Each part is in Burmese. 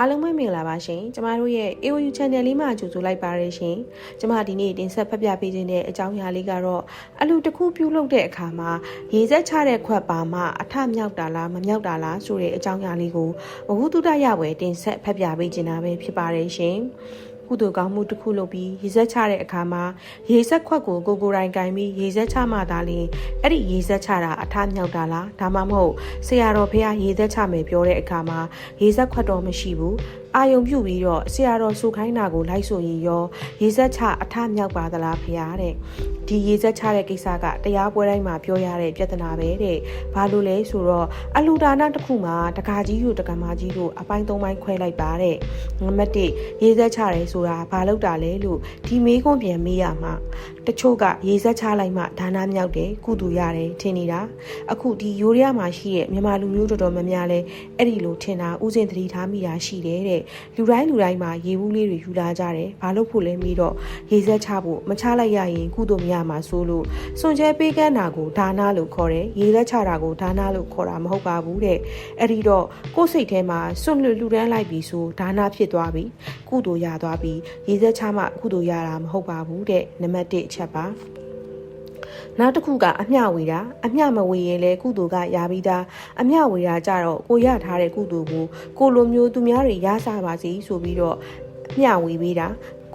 အားလုံးပဲမင်္ဂလာပါရှင်ကျမတို့ရဲ့ AOU Channel လေးမှာကြိုဆိုလိုက်ပါရရှင်ကျမဒီနေ့တင်ဆက်ဖတ်ပြပေးခြင်းတဲ့အကြောင်းအရာလေးကတော့အလူတစ်ခုပြုတ်လုပ်တဲ့အခါမှာရေစက်ချတဲ့ခွက်ပါမှအထမြောက်တာလားမမြောက်တာလားဆိုတဲ့အကြောင်းအရာလေးကိုဘဝတုဒ္ဒရဝယ်တင်ဆက်ဖတ်ပြပေးခြင်းတာပဲဖြစ်ပါတယ်ရှင် ကုသိုလ်ကောင်းမှုတစ်ခုလုပ်ပြီးရေစက်ချတဲ့အခါမှာရေစက်ခွက်ကိုကိုကိုယ်တိုင်ကင်ပြီးရေစက်ချမှသာလျှင်အဲ့ဒီရေစက်ချတာအထမြောက်တာလားဒါမှမဟုတ်ဆရာတော်ဖះရေစက်ချမယ်ပြောတဲ့အခါမှာရေစက်ခွက်တော့မရှိဘူးအာယုံပြုတ်ပြီးတော့ဆရာတော်ဆူခိုင်းတာကိုလိုက်ဆိုရင်ရောရေစက်ချအထမြောက်ပါသလားဖះတဲ့ဒီရေစက်ချတဲ့ကိစ္စကတရားပွဲတိုင်းမှာပြောရတဲ့ပြဿနာပဲတဲ့ဘာလို့လဲဆိုတော့အလူဒါနတစ်ခုမှာတကာကြီးတို့တကမာကြီးတို့အပိုင်းသုံးပိုင်းခွဲလိုက်ပါတဲ့နံပါတ်1ရေစက်ချတယ်ဆိုတာဘာလို့တာလဲလို့ဒီမေးခွန်းပြန်မေးရမှာတချို့ကရေစက်ချလိုက်မှဒါနမြောက်တယ်ကုတူရတယ်ထင်နေတာအခုဒီယိုရီးယားမှာရှိတဲ့မြန်မာလူမျိုးတော်တော်များများလဲအဲ့ဒီလိုထင်တာဥစဉ်သတိထားမိတာရှိတယ်တဲ့လူတိုင်းလူတိုင်းမှာရေဘူးလေးတွေယူလာကြတယ်ဘာလို့ဖို့လဲမေးတော့ရေစက်ချဖို့မချလိုက်ရရင်ကုတူမရမှာဆိုလို့စွန်ကျဲပေးကမ်းတာကိုဒါနလို့ခေါ်တယ်ရေစက်ချတာကိုဒါနလို့ခေါ်တာမဟုတ်ပါဘူးတဲ့အဲ့ဒီတော့ကိုယ်စိတ်ထဲမှာစွန့်လွတ်လူတန်းလိုက်ပြီဆိုဒါနဖြစ်သွားပြီကုတူရသွားပြီရေစက်ချမှကုတူရတာမဟုတ်ပါဘူးတဲ့နံပါတ်1အချက်ပါနောက်တစ်ခုကအမျှဝေတာအမျှမဝေရင်လည်းကုသိုလ်ကရပြီးသားအမျှဝေတာကြတော့ကိုရထားတဲ့ကုသိုလ်ကိုကိုလိုမျိုးသူများတွေရစားပါစီဆိုပြီးတော့မျှဝေပေးတာ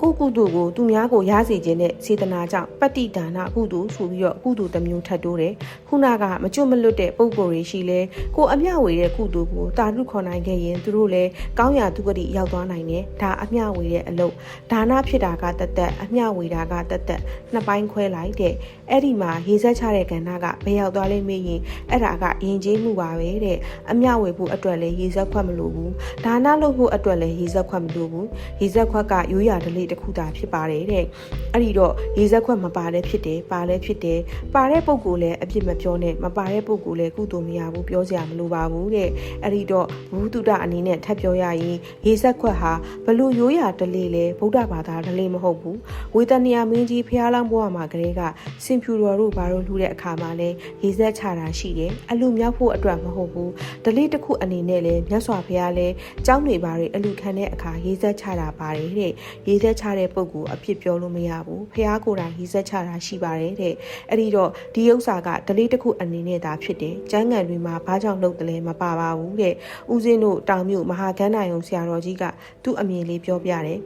ကိုကုသိုလ်ကိုသူများကိုရစေခြင်းနဲ့စေတနာကြောင့်ပတ္တိဒါနကုသိုလ်ဆိုပြီးတော့ကုသိုလ်တစ်မျိုးထပ်တိုးတယ်ခုနကမကျွတ်မလွတ်တဲ့ပုံကိုယ်တွေရှိလဲကိုအမျှဝေတဲ့ကုသိုလ်ကိုတာရုခေါ်နိုင်ခဲ့ရင်သူတို့လည်းကောင်းရာသူကတိရောက်သွားနိုင်တယ်ဒါအမျှဝေတဲ့အလုပ်ဒါနဖြစ်တာကတသက်အမျှဝေတာကတသက်နှစ်ပိုင်းခွဲလိုက်တဲ့အဲ့ဒီမှာရေစက်ချတဲ့ကဏ္ဍကဘယ်ရောက်သွားလဲမေးရင်အဲ့ဒါကယဉ်ကျေးမှုပါပဲတဲ့အမျှဝေဖို့အတွက်လည်းရေစက်ခွက်မလိုဘူးဒါနလုပ်ဖို့အတွက်လည်းရေစက်ခွက်မလိုဘူးရေစက်ခွက်ကရိုးရာဓလေ့တစ်ခုသာဖြစ်ပါတယ်တဲ့အဲ့ဒီတော့ရေစက်ခွက်မပါလည်းဖြစ်တယ်ပါလည်းဖြစ်တယ်ပါတဲ့ပုံကိုလည်းအပြစ်မပြောနဲ့မပါတဲ့ပုံကိုလည်းကုသိုလ်မရဘူးပြောစရာမလိုပါဘူးတဲ့အဲ့ဒီတော့ဘုဒ္ဓတအနေနဲ့ထပ်ပြောရရင်ရေစက်ခွက်ဟာဘလို့ရိုးရာဓလေ့လဲဗုဒ္ဓဘာသာဓလေ့မဟုတ်ဘူးဝေတနိယမင်းကြီးဖျားလောင်းဘွားမှာကလေးကစင်ဖြူတော်တို့ဘာလို့လှူတဲ့အခါမှာလဲရေစက်ချတာရှိတယ်အလူမြောက်ဖို့အတွက်မဟုတ်ဘူးဓလေ့တစ်ခုအနေနဲ့လဲမြတ်စွာဘုရားလဲကျောင်းတွေဘာတွေအလူခံတဲ့အခါရေစက်ချတာပါတယ်တဲ့ရေစက်ချတဲ့ပုံကိုအဖြစ်ပြောလို့မရဘူးဖះကိုယ်တိုင်ရေစက်ချတာရှိပါတယ်တဲ့အဲ့ဒီတော့ဒီဥစ္စာကဒလေးတစ်ခုအနေနဲ့သာဖြစ်တယ်ကျန်းကန်တွေမှာဘာကြောင့်လုပ်တယ်လဲမပါပါဘူးတဲ့ဦးစင်းတို့တောင်မြို့မဟာကန်းနိုင်ုံဆရာတော်ကြီးကသူ့အမြင်လေးပြောပြတယ်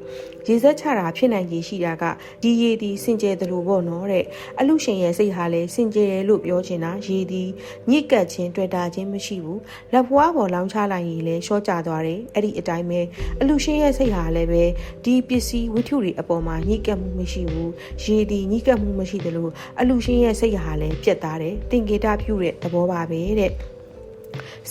ရေစက်ချတာဖြစ်နိုင်ကြီးရှိတာကဒီရေဒီစင်ကြယ်တယ်လို့ပေါ့နော်တဲ့အလူရှင်ရဲ့စိတ်ဟာလည်းစင်ကြယ်တယ်လို့ပြောချင်တာရေဒီညစ်ကပ်ခြင်းတွေ့တာခြင်းမရှိဘူးလက်ဖွားပေါ်လောင်းချလိုက်ရင်လည်းရှော့ကျသွားတယ်အဲ့ဒီအတိုင်းပဲအလူရှင်ရဲ့စိတ်ဟာလည်းပဲဒီပစ္စည်းဝိထုတွေအပေါ်မှာညစ်ကပ်မှုမရှိဘူးရေဒီညစ်ကပ်မှုမရှိတယ်လို့အလူရှင်ရဲ့စိတ်ဟာလည်းပြတ်သားတယ်တင်ကေတာပြုတဲ့သဘောပါပဲတဲ့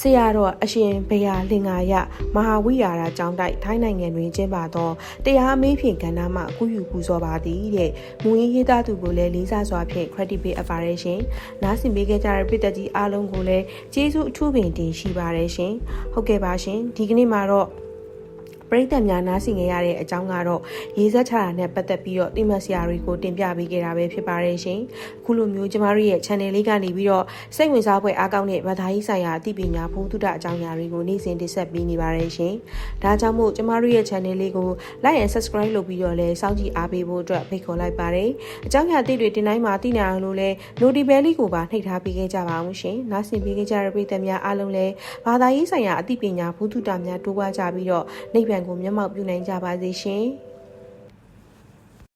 ဆရာတော်အရှင်ဘုရားလင်္ကာယမဟာဝိရာရာကျောင်းတိုက်ထိုင်းနိုင်ငံတွင်ကျင်းပသောတရားမေးဖြင့်ကဏ္ဍမှကုယူပူဇော်ပါသည်တဲ့မူရင်းရေးသားသူကိုလည်းလေးစားစွာဖြင့် credit ပေးအပ်ပါတယ်ရှင်နားဆင်ပေးခဲ့ကြတဲ့ပြည်သက်ကြီးအားလုံးကိုလည်းကျေးဇူးအထူးပင်တင်ရှိပါတယ်ရှင်ဟုတ်ကဲ့ပါရှင်ဒီကနေ့မှာတော့ ပရိသတ်များနားဆင်ကြရတဲ့အကြောင်းကတော့ရေးဆက်ချတာနဲ့ပတ်သက်ပြီးတော့တိမတ်ဆရာတွေကိုတင်ပြပေးခဲ့တာပဲဖြစ်ပါတယ်ရှင်။အခုလိုမျိုးကျမတို့ရဲ့ channel လေးကနေပြီးတော့စိတ်ဝင်စားဖွယ်အားကောင်းတဲ့ဘာသာရေးဆိုင်ရာအသိပညာဘုသူတအကြောင်းအရာတွေကိုနေ့စဉ်တင်ဆက်ပေးနေပါတယ်ရှင်။ဒါကြောင့်မို့ကျမတို့ရဲ့ channel လေးကို like and subscribe လုပ်ပြီးတော့လည်းစောင့်ကြည့်အားပေးဖို့အတွက်ဖိတ်ခေါ်လိုက်ပါတယ်။အကြောင်းအရာအသစ်တွေတင်တိုင်းမှာသိနိုင်အောင်လို့လည်း notification လေးကိုပါနှိပ်ထားပေးခဲ့ကြပါအောင်ရှင်။နားဆင်ပေးခဲ့ကြတဲ့ပရိသတ်များအားလုံးလည်းဘာသာရေးဆိုင်ရာအသိပညာဘုသူတများတိုးပွားကြပြီးတော့နိဗ္ဗာန်ကိုမျက်မှောက်ပြုနိုင်ကြပါစေရှင်။